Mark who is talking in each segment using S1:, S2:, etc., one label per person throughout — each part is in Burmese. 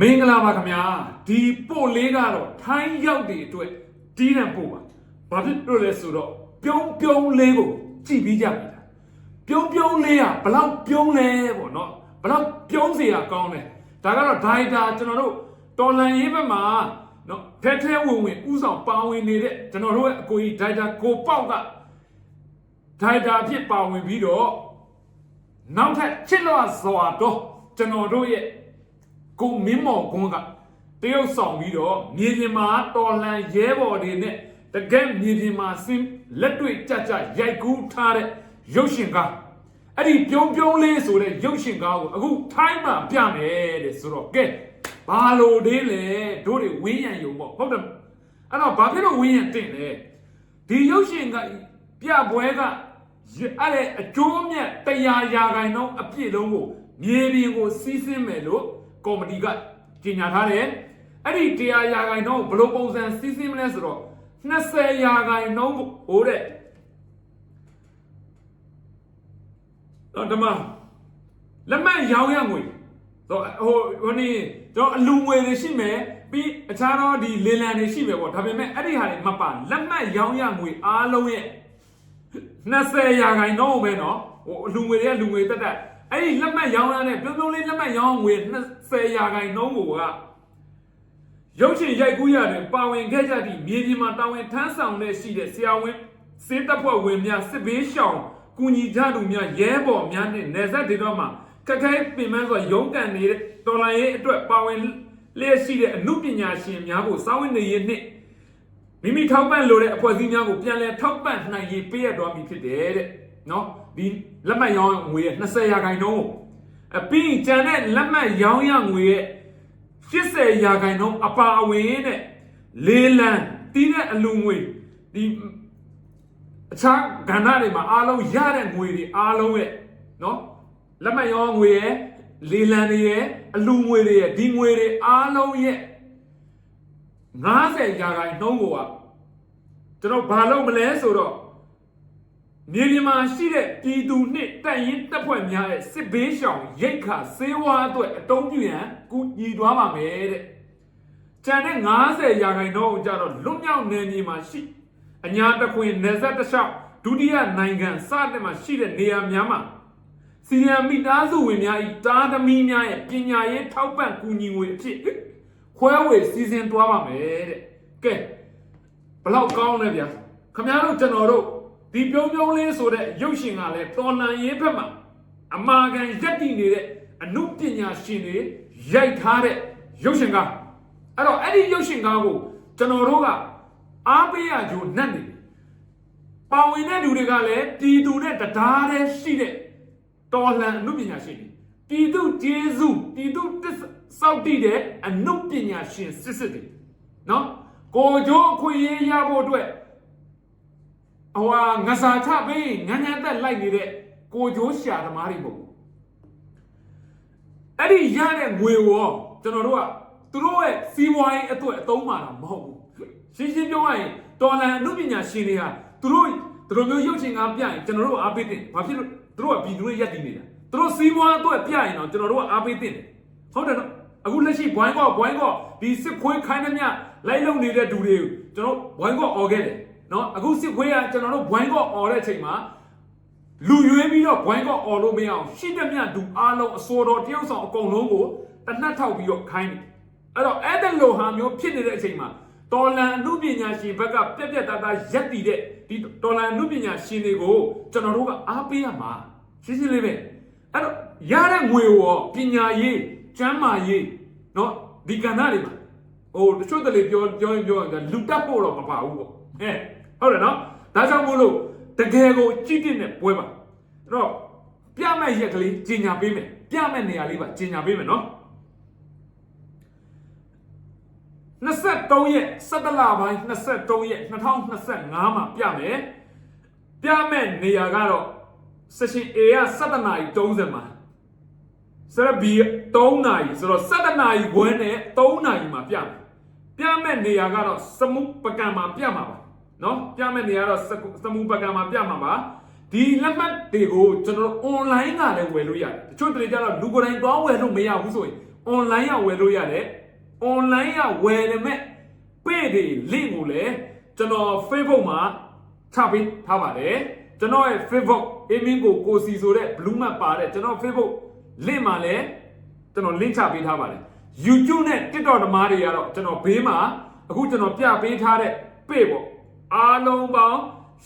S1: မင်္ဂလာပါခင်ဗျာဒီပို့လေးကတော့ထိုင်းရောက်တဲ့အတွက်တီးတံပို့ပါဘာဖြစ်လို့လဲဆိုတော့ပြုံးပြုံးလေးကိုကြည့်ပြီးကြပြီလားပြုံးပြုံးလေးကဘလောက်ပြုံးလဲပေါ့နော်ဘလောက်ပြုံးเสียကောင်းလဲဒါကတော့ဒိုင်တာကျွန်တော်တို့တော်လန်ရေးဘက်မှာနော်ထဲထဲဝင်ဝင်ဥဆောင်ပါဝင်နေတဲ့ကျွန်တော်တို့ရဲ့အကိုကြီးဒိုင်တာကိုပေါက်ကဒိုင်တာဖြစ်ပါဝင်ပြီးတော့နောက်ထပ်ချစ်လို့စွာတော့ကျွန်တော်တို့ရဲ့ ကိုမင်းမော်ကွန်းကတရုတ်ဆောင်ပြီးတော့မြေပြင်မှာတော်လှန်ရဲဘော်တွေနဲ့တကယ်မြေပြင်မှာဆင်းလက်တွေ့ကြကြရိုက်ကူးထားတဲ့ရုပ်ရှင်ကားအဲ့ဒီပြုံးပြုံးလေးဆိုတဲ့ရုပ်ရှင်ကားကိုအခုထိုင်းမှာပြမယ်တဲ့ဆိုတော့ကဲဘာလို့ဒင်းလဲတို့တွေဝင်းရံယုံပေါ့ဟုတ်တယ်အဲ့တော့ဘာဖြစ်လို့ဝင်းရံတင်လဲဒီရုပ်ရှင်ကပြပွဲကအဲ့ဒါအကျိုးမြတ်တရားရာခိုင်နှုန်းအပြည့်လုံးကိုမြေပြင်ကိုစီးဆင်းမယ်လို့ ကော်မတီကကြီးညာထားတယ်အဲ့ဒီတရားရာဂိုင်နှုန်းဘယ်လိုပုံစံစီးဆင်းမလဲဆိုတော့20ရာဂိုင်နှုန်းဟိုတဲ့တော့ဓမ္မလက်မှတ်ရောင်းရငွေတော့ဟိုဟိုနေတော့အလူငွေတွေရှိမယ်ပြီးအခြားတော့ဒီလေလံတွေရှိမယ်ပေါ့ဒါပေမဲ့အဲ့ဒီဟာတွေမပါလက်မှတ်ရောင်းရငွေအားလုံးရဲ့20ရာခိုင်နှုန်းပဲเนาะဟိုအလူငွေတွေကလူငွေတက်တက်အဲ့ဒီလက်မှတ်ရောင်းရတဲ့ပြုံးပြုံးလေးလက်မှတ်ရောင်းငွေ 20ရာခိုင်နှုန်းကိုကရုပ်ရှင်ရိုက်ကူးရတယ်ပါဝင်ခဲ့ကြသည့်မြေပြင်မှာတာဝန်ထမ်းဆောင်တဲ့ရှိတဲ့ဆရာဝန်စေတပ်ဖွဲ့ဝင်များစစ်ဘေးရှောင်ကူညီကြသူများရဲဘော်များနဲ့နေဆက်ဒေသမှာခက်ခဲပင်ပန်းစွာရုန်းကန်နေတဲ့တော်လိုင်းရေးအတွက်ပါဝင်လျက်ရှိတဲ့အမှုပညာရှင်များကိုစောင်းဝင်နေရနှင့်မိမိထောက်ပံ့လိုတဲ့အဖွဲ့အစည်းများကိုပြန်လည်ထောက်ပံ့နိုင်ရေးပေးရတော်မူဖြစ်တယ်တဲ့နော်ဒီလက်မှတ်ရောင်းငွေရဲ့20ရာခိုင်နှုန်းကို အပြီးကျန်တဲ့လက်မှတ်ရောင်းရငွေရဲ့80ရာခိုင်နှုန်းအပါအဝင်တဲ့လေးလံတီးတဲ့အလူငွေဒီအခြားကဏ္ဍတွေမှာအားလုံးရတဲ့ငွေတွေအားလုံးရဲ့နော်လက်မှတ်ရောင်းငွေရဲ့လေးလံတွေရဲ့အလူငွေတွေရဲ့ဒီငွေတွေအားလုံးရဲ့90ရာခိုင်နှုန်းကိုကကျွန်တော်ဘာလုပ်မလဲဆိုတော့ မြေပြင်မှာရှိတဲ့ပြည်သူနှစ်တပ်ရင်းတပ်ဖွဲ့များရဲ့စစ်ဘေးရှောင်ရိတ်ခါစေဝါအတွက်အတုံးပြရန်ကူညီသွားပါမယ်တဲ့။ကျန်တဲ့90ရာခိုင်နှုန်းကိုကြတော့လွတ်မြောက်နယ်မြေမှာရှိအညာတခွင်နယ်စပ်တစ်လျှောက်ဒုတိယနိုင်ငံစတဲ့မှာရှိတဲ့နေရာများမှာစီရီယံမိသားစုဝင်များဤတားသမီးများရဲ့ပညာရေးထောက်ပံ့ကူညီငွေအဖြစ်ခွဲဝေစီစဉ်သွားပါမယ်တဲ့ကဲဘလောက်ကောင်းလဲဗျာခမများတို့ကျွန်တော်တို့ ဒီပြုံးပြုံးလေးဆိုတဲ့ရုပ်ရှင်ကလည်းတော်လန်ရေးဘက်မှာအမာကန်ရက်တည်နေတဲ့အမှုပညာရှင်တွေရိုက်ထားတဲ့ရုပ်ရှင်ကားအဲ့တော့အဲ့ဒီရုပ်ရှင်ကားကိုကျွန်တော်တို့ကအားပေးရကြိုနှက်နေတယ်ပါဝင်တဲ့လူတွေကလည်းပြည်သူနဲ့တရားတည်းရှိတဲ့တော်လှန်အမှုပညာရှင်တွေပြည်သူကျေးဇူးပြည်သူတစ္ဆစောက်တည်တဲ့အမှုပညာရှင်စစ်စစ်တွေနော်ကိုကြိုးအခွင့်အရေးရဖို့အတွက် ဟိုဟာငစားချပေးငန်းငန်းသက်လိုက်နေတဲ့ကိုကြိုးရှာသမားတွေမဟုတ်ဘူးအဲ့ဒီရတဲ့ငွေကိုကျွန်တော်တို့ကသူတို့ရဲ့စီးပွားရေးအတွက်အသုံးမှာတာမဟုတ်ဘူးရှင်းရှင်းပြောရရင်တော်လန်အမှုပညာရှင်တွေဟာသူတို့သူတို့မျိုးရုပ်ရှင်ကားပြရင်ကျွန်တော်တို့အားပေးတဲ့ဘာဖြစ်လို့သူတို့ကပြည်သူတွေရက်တည်နေတာသူတို့စီးပွားအတွက်ပြရင်တော့ကျွန်တော်တို့ကအားပေးတဲ့ဟုတ်တယ်နော်အခုလက်ရှိဘွိုင်းကော့ဘွိုင်းကော့ဒီစစ်ခွေးခိုင်းသမျှလိုက်လုံနေတဲ့ဒူတွေကိုကျွန်တော်ဘွိုင်းကော့អော်ခဲ့တယ် နော်အခုစစ်ခွေးကကျွန်တော်တို့ဘွိုင်းကော့អော်တဲ့အချိန်မှာလူရွေးပြီးတော့ဘွိုင်းကော့អော်လို့မရအောင်ရှိတဲ့မြတ်ဒူအားလုံးအစိုးတော်တရုတ်ဆောင်အကုန်လုံးကိုတနတ်ထောက်ပြီးတော့ခိုင်းတယ်အဲ့တော့အဲ့ဒါလိုဟာမျိုးဖြစ်နေတဲ့အချိန်မှာတော်လန်အမှုပညာရှင်ဘက်ကပြက်ပြက်သားသားရက်တည်တဲ့ဒီတော်လန်အမှုပညာရှင်တွေကိုကျွန်တော်တို့ကအားပေးရမှာရှင်းရှင်းလေးပဲအဲ့တော့ရတဲ့ငွေရောပညာရေးကျမ်းမာရေးเนาะဒီကဏ္ဍတွေမှာဟိုတချို့တလေပြောပြောရင်ပြောရင်လူတက်ဖို့တော့မပါဘူးပေါ့ဟဲ့ ဟုတ်တယ်နော်ဒါကြောင့်မို့လို့တကယ်ကိုကြည်တင်တဲ့ပွဲပါအဲ့တော့ပြမဲ့ရက်ကလေးကြီးညာပေးမယ်ပြမဲ့နေရာလေးပါကြီးညာပေးမယ်နော်23ရက်17လပိုင်း23ရက်2025မှာပြမယ်ပြမဲ့နေရာကတော့ session A က17နာရီ30မှာစရဘီ3နာရီဆိုတော့17နာရီဝန်းနဲ့3နာရီမှာပြမယ်ပြမဲ့နေရာကတော့စမှုပကံမှာပြမှာပါ နော်ပြမယ့်နေရာတော့စမူပကံမှာပြမှာပါဒီလက်မှတ်တွေကိုကျွန်တော် online ကလည်းဝယ်လို့ရတယ်တချို့တွေကြတော့လူကိုယ်တိုင်သွားဝယ်လို့မရဘူးဆိုရင် online ကဝယ်လို့ရတယ် online ကဝယ်တယ်မဲ့ပေးတွေ link ကိုလည်းကျွန်တော် Facebook မှာချပေးထားပါတယ်ကျွန်တော်ရဲ့ Facebook aiming ကိုကိုစီဆိုတဲ့ blue map ပါတဲ့ကျွန်တော် Facebook link မှာလည်းကျွန်တော် link ချပေးထားပါတယ် YouTube နဲ့ TikTok ဓမားတွေကတော့ကျွန်တော်ဘေးမှာအခုကျွန်တော်ပြပေးထားတဲ့ page ပေါ့ အားလုံးပေါင်း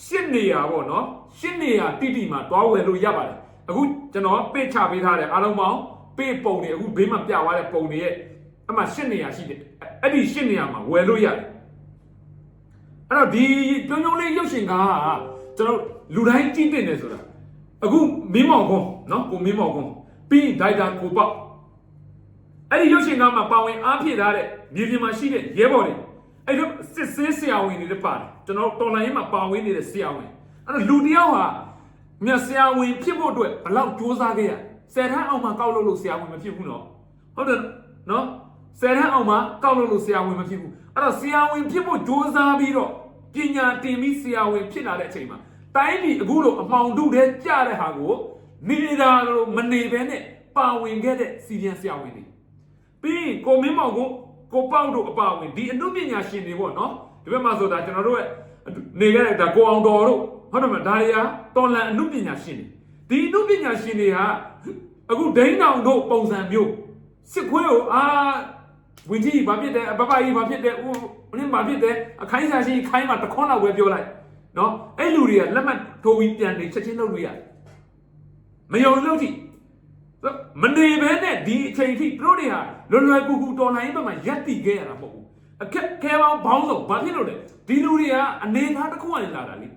S1: ၈နေရာပေါ့နော်၈နေရာတိတိမှာတွားဝယ်လို့ရပါတယ်အခုကျွန်တော်ပေ့ချပေးထားတဲ့အားလုံးပေါင်းပေ့ပုံတွေအခုဘေးမှာပြသွားတဲ့ပုံတွေရဲ့အမှ၈နေရာရှိတယ်အဲ့ဒီ၈နေရာမှာဝယ်လို့ရတယ်အဲ့တော့ဒီပြုံးပြုံးလေးရုပ်ရှင်ကားကကျွန်တော်လူတိုင်းကြည့်တင်တယ်ဆိုတာအခုမင်းမောင်ကွန်းနော်ကိုမင်းမောင်ကွန်းပြီးဒိုက်တာကိုပေါ့အဲ့ဒီရုပ်ရှင်ကားမှာပါဝင်အားဖြည့်ထားတဲ့မြေပြင်မှာရှိတဲ့ရဲဘော်တွေ အဲ့တော့စစ်ဆေးဆရာဝန်တွေလည်းပါတယ်ကျွန်တော်တော်လိုင်းရေးမှာပါဝင်နေတဲ့ဆရာဝန်အဲ့တော့လူတစ်ယောက်ဟာမြတ်ဆရာဝန်ဖြစ်ဖို့အတွက်ဘလောက်ကြိုးစားခဲ့ရဆယ်ထန်းအောင်မှာကောက်လို့လို့ဆရာဝန်မဖြစ်ဘူးနော်ဟုတ်တယ်နော်ဆယ်ထန်းအောင်မှာကောက်လို့လို့ဆရာဝန်မဖြစ်ဘူးအဲ့တော့ဆရာဝန်ဖြစ်ဖို့ကြိုးစားပြီးတော့ပညာတင်ပြီးဆရာဝန်ဖြစ်လာတဲ့အချိန်မှာတိုင်းပြည်အခုလိုအမှောင်တုတဲ့ကြတဲ့ဟာကိုနေတာလို့မနေဘဲနဲ့ပါဝင်ခဲ့တဲ့စီရီယန်ဆရာဝန်တွေပြီးရင်ကိုမင်းမောင်ကို ကိုပေါက်တို့အပါဝင်ဒီအမှုပညာရှင်တွေပေါ့နော်ဒီဘက်မှာဆိုတာကျွန်တော်တို့ရဲ့နေခဲ့တဲ့ဒါကိုအောင်တော်တို့ဟုတ်တယ်မလားဒါတွေကတော်လန်အမှုပညာရှင်တွေဒီအမှုပညာရှင်တွေကအခုဒိန်းတောင်တို့ပုံစံမျိုးစစ်ခွေးကိုအာဝင်ကြီးဘာဖြစ်တယ်ဘဘကြီးဘာဖြစ်တယ်ဦးနင်းဘာဖြစ်တယ်အခိုင်းစားရှိခိုင်းမှာတခွန်းလောက်ပဲပြောလိုက်နော်အဲ့လူတွေကလက်မှတ်ထိုးပြီးပြန်နေချက်ချင်းလုပ်လို့ရတယ်မယုံလို့ကြည့် မနေဘဲနဲ့ဒီအချိန်ထိသူတို့တွေဟာလွယ်လွယ်ကူကူတော်နိုင်ဘက်မှာရက်တည်ခဲ့ရတာမဟုတ်ဘူးအခက်ခဲပေါင်းဘောင်းဆုံးဘာဖြစ်လို့လဲဒီလူတွေကအနေသားတစ်ခုကနေလာတာလေ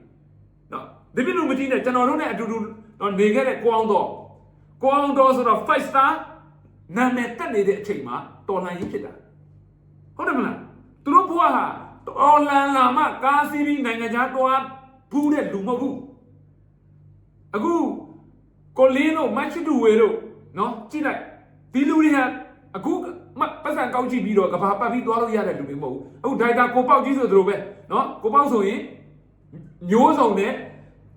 S1: နော်ဒီပြလူမကြီးနဲ့ကျွန်တော်တို့နဲ့အတူတူတော့နေခဲ့တဲ့ကိုအောင်တော်ကိုအောင်တော်ဆိုတော့ five star နာမည်တက်နေတဲ့အချိန်မှာတော်နိုင်ရေးဖြစ်တာဟုတ်တယ်မလားသူတို့ဘွားဟာတော်လန်လာမှကားစီးပြီးနိုင်ငံခြားတော်ဘူးတဲ့လူမဟုတ်ဘူးအခုကိုလင်းတို့မတ်ချတူဝေတို့ နော်ကြည့်လိုက်ဒီလူတွေဟာအခုမပတ်စံကောက်ကြည့်ပြီးတော့ကဘာပတ်ပြီးသွားလို့ရတဲ့လူတွေမဟုတ်ဘူးအခုဒိုင်တာကိုပေါက်ကြီးဆိုသလိုပဲနော်ကိုပေါက်ဆိုရင်မျိုးစုံနဲ့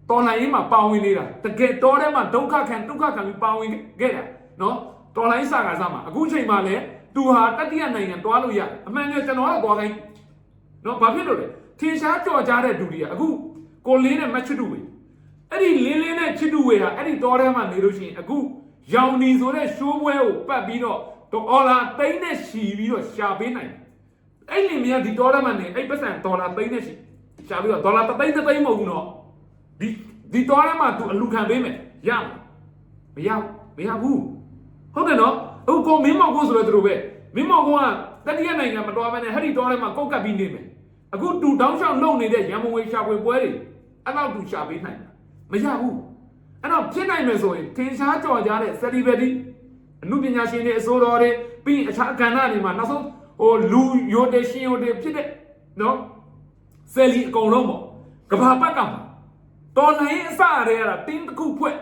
S1: တော်လိုင်းရေးမှာပါဝင်နေတာတကယ်တော်ထဲမှာဒုက္ခခံဒုက္ခခံပြီးပါဝင်ခဲ့တာနော်တော်လိုင်းစာကစားမှာအခုချိန်မှာလည်းသူဟာတတိယနိုင်ငံတွားလို့ရအမှန်ကကျွန်တော်ကတော့တွားခိုင်းနော်ဘာဖြစ်လို့လဲထင်ရှားကြော်ကြားတဲ့လူတွေကအခုကိုလင်းနဲ့မတ်ချတူဝေအဲ့ဒီလင်းလင်းနဲ့ချစ်တူဝေဟာအဲ့ဒီတောထဲမှာနေလို့ရှိရင်အခု ရောင်နီဆိုတဲ့ရှိုးပွဲကိုပတ်ပြီးတော့ဒေါ်လာသိန်းနဲ့ရှီပြီးတော့ရှာပေးနိုင်တယ်အဲ့လင်မယားဒီတောထဲမှာနေအဲ့ပတ်စံဒေါ်လာသိန်းနဲ့ရှီရှာပြီးတော့ဒေါ်လာတစ်သိန်းတစ်သိန်းမဟုတ်ဘူးနော်ဒီဒီတောထဲမှာသူအလူခံပေးမယ်ရမမရမရဘူးဟုတ်တယ်နော်အခုကိုမင်းမောင်ကိုဆိုရဲသူတို့ပဲမင်းမောင်ကတတိယနိုင်ငံမတော်ဘဲနဲ့ဟဲ့ဒီတောထဲမှာကောက်ကပ်ပြီးနေမယ်အခုတူတောင်းချောင်းလုံနေတဲ့ရန်မဝေရှာဖွေပွဲတွေအဲ့လောက်တူရှာပေးနိုင်တာမရဘူး အဲ့တော့ဖြစ်နိုင်မယ်ဆိုရင်ထင်ရှားကြော်ကြားတဲ့ celebrity အမှုပညာရှင်တွေအစိုးရတွေပြီးရင်အခြားကဏ္ဍတွေမှာနောက်ဆုံးဟိုလူရိုတေရှင်ရိုတေဖြစ်တဲ့နော်ဆယ်လီအကုန်လုံးပေါ့ကဘာပတ်ကမှာတော်လိုင်းအစရဲရတာတင်းတစ်ခုဖွဲ့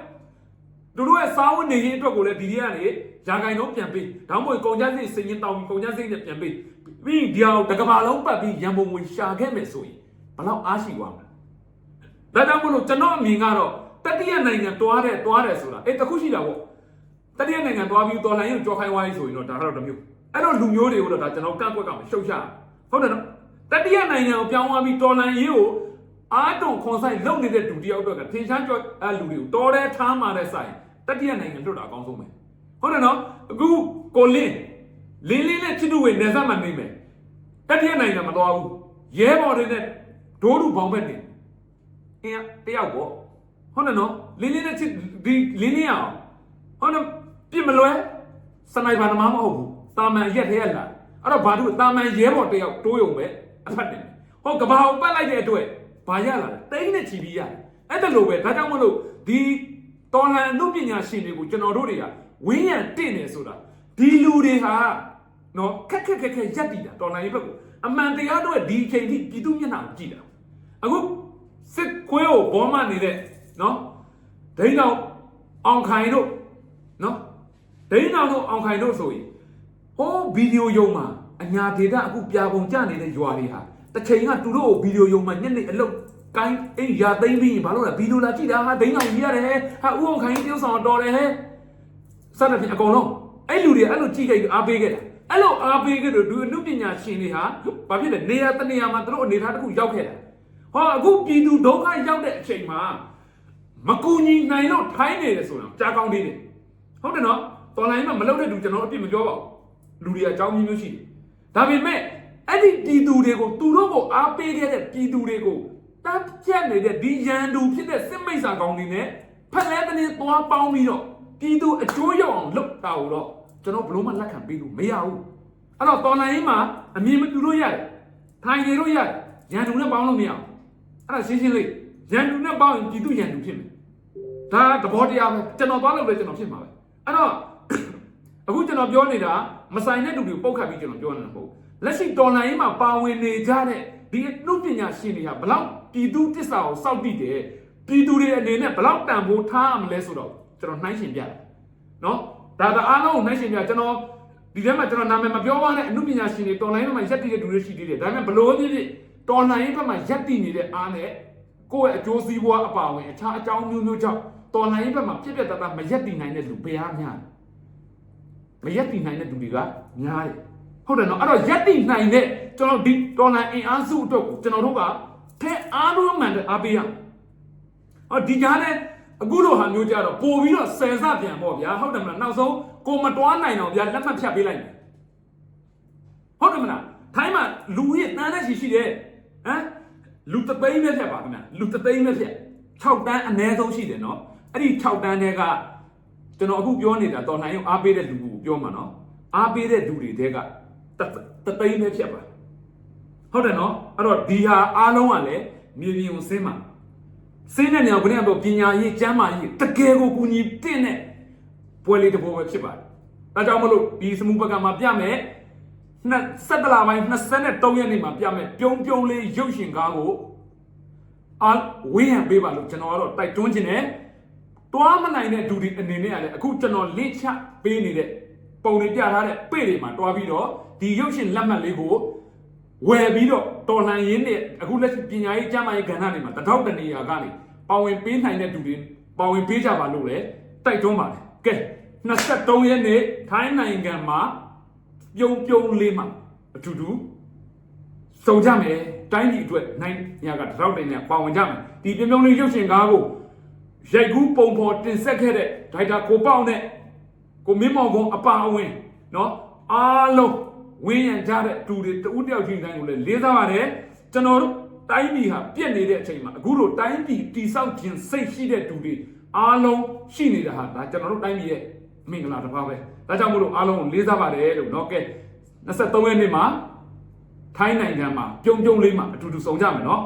S1: သူတို့ရဲ့စားဝတ်နေရေးအတွက်ကိုလည်းဒီတွေကနေယာဂိုင်တော့ပြန်ပေးဒါမှမဟုတ်ကုန်ကျစရိတ်စင်ရင်တောင်းပြီးကုန်ကျစရိတ်နဲ့ပြန်ပေးပြီးဒီအောင်တကဘာလုံးပတ်ပြီးရန်ပုံငွေရှာခဲ့မယ်ဆိုရင်ဘယ်လောက်အားရှိသွားမလဲဒါကြောင့်မလို့ကျွန်တော်အမြင်ကတော့ တတိယနိုင်ငံတွားတယ်တွားတယ်ဆိုတာအဲတခုရှိတာပေါ့တတိယနိုင်ငံတွားပြီးတော်လိုင်းရုပ်ကြောခိုင်းဝါးကြီးဆိုရင်တော့ဒါကတော့တစ်မျိုးအဲ့တော့လူမျိုးတွေကိုတော့ဒါကျွန်တော်ကန့်ကွက်ကမရှုပ်ချဟုတ်တယ်နော်တတိယနိုင်ငံကိုပြောင်းသွားပြီးတော်လိုင်းရေးကိုအားတုံခွန်ဆိုင်လုပ်နေတဲ့လူတယောက်တော့ကထင်ရှားကြောအဲ့လူတွေကိုတော်တဲ့ထားမာတဲ့ဆိုင်တတိယနိုင်ငံလွတ်တာအကောင်းဆုံးပဲဟုတ်တယ်နော်အခုကိုလင်းလင်းလင်းနဲ့ချစ်သူဝေနေဆက်မှနေမယ်တတိယနိုင်ငံမတော်ဘူးရဲဘော်တွေနဲ့ဒိုးလူပေါင်းဘက်နေအင်းတယောက်ပေါ့ ဟုတ်တယ်နော်လင်းလင်းနဲ့ချစ်ဒီလင်းလင်းအောင်ဟုတ်တယ်ပြစ်မလွဲစနိုက်ပါနမမဟုတ်ဘူးတာမန်ရက်ထဲရလာအဲ့တော့ဘာလို့တာမန်ရဲဘော်တယောက်တိုးယုံပဲအဖတ်တယ်ဟောကဘာကိုပတ်လိုက်တဲ့အတွက်ဘာရလာလဲတိန်းနဲ့ချီပြီးရတယ်အဲ့ဒါလိုပဲဒါကြောင့်မလို့ဒီတော်လန်အမှုပညာရှင်တွေကိုကျွန်တော်တို့တွေကဝင်းရံတင့်နေဆိုတာဒီလူတွေဟာနော်ခက်ခက်ခက်ခက်ရက်တည်တာတော်လန်ရေးဘက်ကိုအမှန်တရားတော့ဒီအချိန်ထိပြည်သူမျက်နှာကိုကြည့်တာအခုစစ်ခွေးကိုဘောမနေတဲ့ နော်ဒိန်းတော်အောင်ခိုင်တို့နော်ဒိန်းတော်တို့အောင်ခိုင်တို့ဆိုရင်ဟိုးဗီဒီယိုယုံမှာအညာဒေတာအခုပြာပုံကြနေတဲ့ရွာတွေဟာတစ်ချိန်ကသူတို့ကိုဗီဒီယိုယုံမှာညနေအလုပ်ကိုင်းအိမ်ရာသိမ့်ပြီးရင်ဘာလို့လဲဗီဒီယိုလာကြည့်တာဟာဒိန်းတော်ကြီးရတယ်ဟာဥအောင်ခိုင်တယောက်ဆောင်တော်တယ်ဟဲ့စတဲ့ဖြင့်အကုန်လုံးအဲ့လူတွေအဲ့လိုကြည့်ကြအားပေးခဲ့တာအဲ့လိုအားပေးခဲ့တော့ဒီအမှုပညာရှင်တွေဟာဘာဖြစ်လဲနေရာတနေရာမှာသူတို့အနေထားတစ်ခုရောက်ခဲ့တာဟောအခုပြည်သူဒုက္ခရောက်တဲ့အချိန်မှာ မကူညီနိုင်တော့ထိုင်းနေတယ်ဆိုတော့ကြားကောင်းသေးတယ်ဟုတ်တယ်နော်တော်လိုင်းမှာမလုပ်တဲ့လူကျွန်တော်အပြစ်မပြောပါဘူးလူတွေအကြောင်းမျိုးမျိုးရှိတယ်ဒါပေမဲ့အဲ့ဒီပြည်သူတွေကိုသူတို့ကိုအားပေးခဲ့တဲ့ပြည်သူတွေကိုတတ်ပြတ်နေတဲ့ဒီရန်သူဖြစ်တဲ့စစ်မိတ်ဆာကောင်းတွေနဲ့ဖက်လဲတဲ့နေသွားပေါင်းပြီးတော့ပြည်သူအကျိုးရောက်အောင်လုပ်တာကိုတော့ကျွန်တော်ဘလို့မှလက်ခံပေးလို့မရဘူးအဲ့တော့တော်လိုင်းမှာအမြင်မတူလို့ရတယ်ထိုင်နေလို့ရတယ်ရန်သူနဲ့ပေါင်းလို့မရဘူးအဲ့ဒါရှင်းရှင်းလေးရန်သူနဲ့ပေါင်းရင်ပြည်သူရန်သူဖြစ်မယ် ဒါသဘောတရားပဲကျွန်တော်သွားလို့လည်းကျွန်တော်ဖြစ်မှာပဲအဲ့တော့အခုကျွန်တော်ပြောနေတာမဆိုင်တဲ့လူတွေကိုပုတ်ခတ်ပြီးကျွန်တော်ပြောနေတာမဟုတ်ဘူးလက်ရှိတော်လိုင်းမှာပါဝင်နေကြတဲ့ဒီအမှုပညာရှင်တွေကဘလောက်ပြည်သူတစ္ဆာကိုစောင့်တည်တယ်ပြည်သူတွေအနေနဲ့ဘလောက်တန်ဖိုးထားရမလဲဆိုတော့ကျွန်တော်နှိုင်းရှင်ပြတယ်နော်ဒါကအားလုံးကိုနှိုင်းရှင်ပြကျွန်တော်ဒီထဲမှာကျွန်တော်နာမည်မပြောပါနဲ့အမှုပညာရှင်တွေတော်လိုင်းမှာရက်တည်တဲ့လူတွေရှိသေးတယ်ဒါပေမဲ့ဘလို့ဖြစ်ဖြစ်တော်လိုင်းဘက်မှာရက်တည်နေတဲ့အားနဲ့ကိုယ့်ရဲ့အကျိုးစီးပွားအပါဝင်အခြားအကြောင်းမျိုးမျိုးကြောင့် တော်လိုင်းဘက်မှာပြည့်ပြည့်တတ်တာမရက်တည်နိုင်တဲ့လူဘယ်အားများလဲမရက်တည်နိုင်တဲ့လူတွေကများတယ်ဟုတ်တယ်နော်အဲ့တော့ရက်တည်နိုင်တဲ့ကျွန်တော်ဒီတော်လန်အင်အားစုအတွက်ကိုကျွန်တော်တို့ကထဲအားလုံးမှန်တဲ့အားပေးရဟောဒီကြားနဲ့အခုလိုဟာမျိုးကြတော့ပို့ပြီးတော့ဆယ်စပြန်ပေါ့ဗျာဟုတ်တယ်မလားနောက်ဆုံးကိုမတွားနိုင်တော့ဗျာလက်မှတ်ဖြတ်ပေးလိုက်မယ်ဟုတ်တယ်မလားထိုင်းမှာလူရဲ့တန်းတဲ့ရှိရှိတယ်ဟမ်လူတသိန်းနဲ့ဖြတ်ပါခင်ဗျာလူတသိန်းနဲ့ဖြတ်6တန်းအနည်းဆုံးရှိတယ်နော် အဲ့ဒီ6တန်းတွေကကျွန်တော်အခုပြောနေတာတော်နိုင်အောင်အားပေးတဲ့လူကိုပြောမှာနော်အားပေးတဲ့လူတွေတဲကတတသိန်းပဲဖြစ်ပါဟုတ်တယ်နော်အဲ့တော့ဒီဟာအားလုံးကလည်းမြေပြင်ကိုဆင်းမှာဆင်းတဲ့နေရာကိုဘယ်နဲ့တော့ပညာရေးကျမ်းမာရေးတကယ်ကိုကူညီတင့်တဲ့ပွဲလေးတစ်ပွဲပဲဖြစ်ပါတယ်ဒါကြောင့်မလို့ဒီစမှုပကံမှာပြမယ်နှစ်ဆက်တလာပိုင်း23ရက်နေ့မှာပြမယ်ပြုံးပြုံးလေးရုပ်ရှင်ကားကိုအားဝေးဟန်ပေးပါလို့ကျွန်တော်ကတော့တိုက်တွန်းခြင်းနဲ့ တွားမနိုင်တဲ့ဒူဒီအနေနဲ့ကလည်းအခုကျွန်တော်လေ့ချပေးနေတဲ့ပုံတွေပြထားတဲ့ပေ့တွေမှာတွားပြီးတော့ဒီရုပ်ရှင်လက်မှတ်လေးကိုဝယ်ပြီးတော့တော်လှန်ရင်းနဲ့အခုလက်ရှိပညာရေးကျမ်းမာရေးကဏ္ဍတွေမှာတထောက်တနေရာကနေပါဝင်ပေးနိုင်တဲ့ဒူတွေပါဝင်ပေးကြပါလို့လည်းတိုက်တွန်းပါတယ်ကဲ23ရက်နေ့ထိုင်းနိုင်ငံမှာပြုံပြုံလေးမှာအတူတူစုံကြမယ်တိုင်းပြည်အတွက်နိုင်ညာကတထောက်တနေရာပါဝင်ကြမယ်ဒီပြုံပြုံလေးရုပ်ရှင်ကားကို ရိုက်ကူးပုံဖော်တင်ဆက်ခဲ့တဲ့ဒိုက်တာကိုပေါင်းနဲ့ကိုမင်းမောင်ကုန်းအပါအဝင်နော်အားလုံးဝင်းရံကြတဲ့တူတွေတူတယောက်ချင်းတိုင်းကိုလည်းလေးစားပါတယ်ကျွန်တော်တို့တိုင်းပြည်ဟာပြက်နေတဲ့အချိန်မှာအခုတို့တိုင်းပြည်တိဆောက်ခြင်းစိတ်ရှိတဲ့တူတွေအားလုံးရှိနေတာဟာဒါကျွန်တော်တို့တိုင်းပြည်ရဲ့မင်္ဂလာတစ်ပါးပဲဒါကြောင့်မို့လို့အားလုံးကိုလေးစားပါတယ်လို့နော်ကဲ23ရက်နေ့မှာထိုင်းနိုင်ငံမှာပြုံပြုံလေးမှာအတူတူဆောင်ကြမယ်နော်